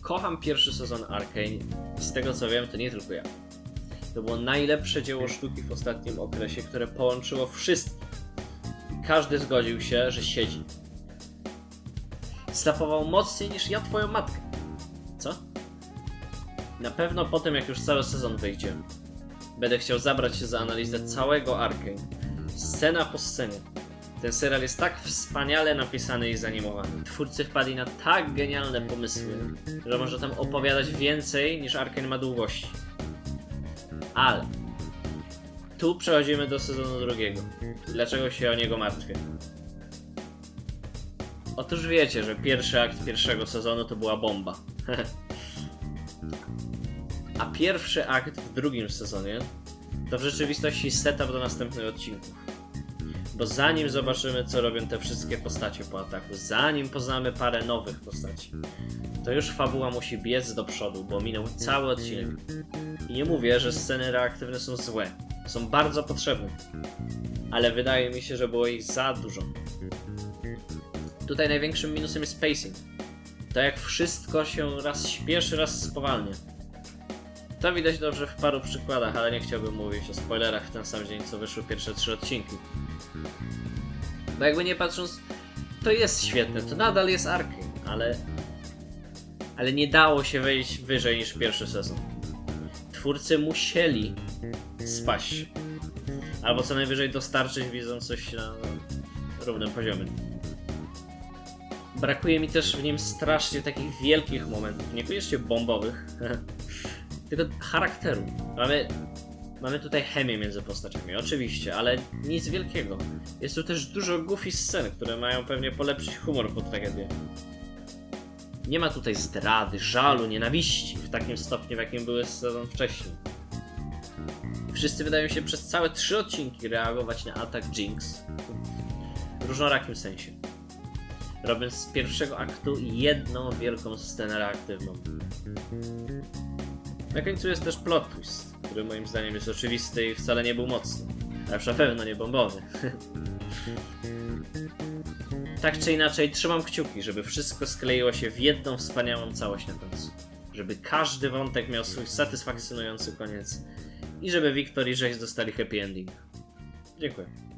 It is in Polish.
kocham pierwszy sezon Arkane. Z tego co wiem, to nie tylko ja. To było najlepsze dzieło sztuki w ostatnim okresie, które połączyło wszystkich. Każdy zgodził się, że siedzi. Slapował mocniej niż ja twoją matkę. Co? Na pewno po tym, jak już cały sezon wyjdzie, będę chciał zabrać się za analizę całego Arkane. Scena po scenie. Ten serial jest tak wspaniale napisany i zanimowany. Twórcy wpadli na tak genialne pomysły, że można tam opowiadać więcej niż Arkane ma długości. Ale tu przechodzimy do sezonu drugiego. Dlaczego się o niego martwię? Otóż wiecie, że pierwszy akt pierwszego sezonu to była bomba. A pierwszy akt w drugim sezonie to w rzeczywistości setup do następnych odcinków. Bo zanim zobaczymy, co robią te wszystkie postacie po ataku, zanim poznamy parę nowych postaci, to już fabuła musi biec do przodu, bo minął cały odcinek. I nie mówię, że sceny reaktywne są złe. Są bardzo potrzebne. Ale wydaje mi się, że było ich za dużo. Tutaj największym minusem jest pacing. To jak wszystko się raz śpieszy, raz spowalnia. To widać dobrze w paru przykładach, ale nie chciałbym mówić o spoilerach w ten sam dzień, co wyszły pierwsze trzy odcinki. Bo jakby nie patrząc, to jest świetne, to nadal jest Arkane, ale... Ale nie dało się wejść wyżej niż pierwszy sezon. Twórcy musieli spaść. Albo co najwyżej dostarczyć widzom coś na równym poziomie. Brakuje mi też w nim strasznie takich wielkich momentów, niekoniecznie bombowych, tylko charakteru. Mamy, mamy tutaj chemię między postaciami, oczywiście, ale nic wielkiego. Jest tu też dużo goofy scen, które mają pewnie polepszyć humor po tragedii. Nie ma tutaj zdrady, żalu, nienawiści w takim stopniu, w jakim były sezon wcześniej. Wszyscy wydają się przez całe trzy odcinki reagować na atak Jinx w różnorakim sensie. Robiąc z pierwszego aktu jedną wielką scenę reaktywną. Na końcu jest też plot twist, który moim zdaniem jest oczywisty i wcale nie był mocny. A już na pewno nie bombowy. tak czy inaczej, trzymam kciuki, żeby wszystko skleiło się w jedną wspaniałą całość na końcu. Żeby każdy wątek miał swój satysfakcjonujący koniec i żeby Wiktor i Rzeź dostali happy ending. Dziękuję.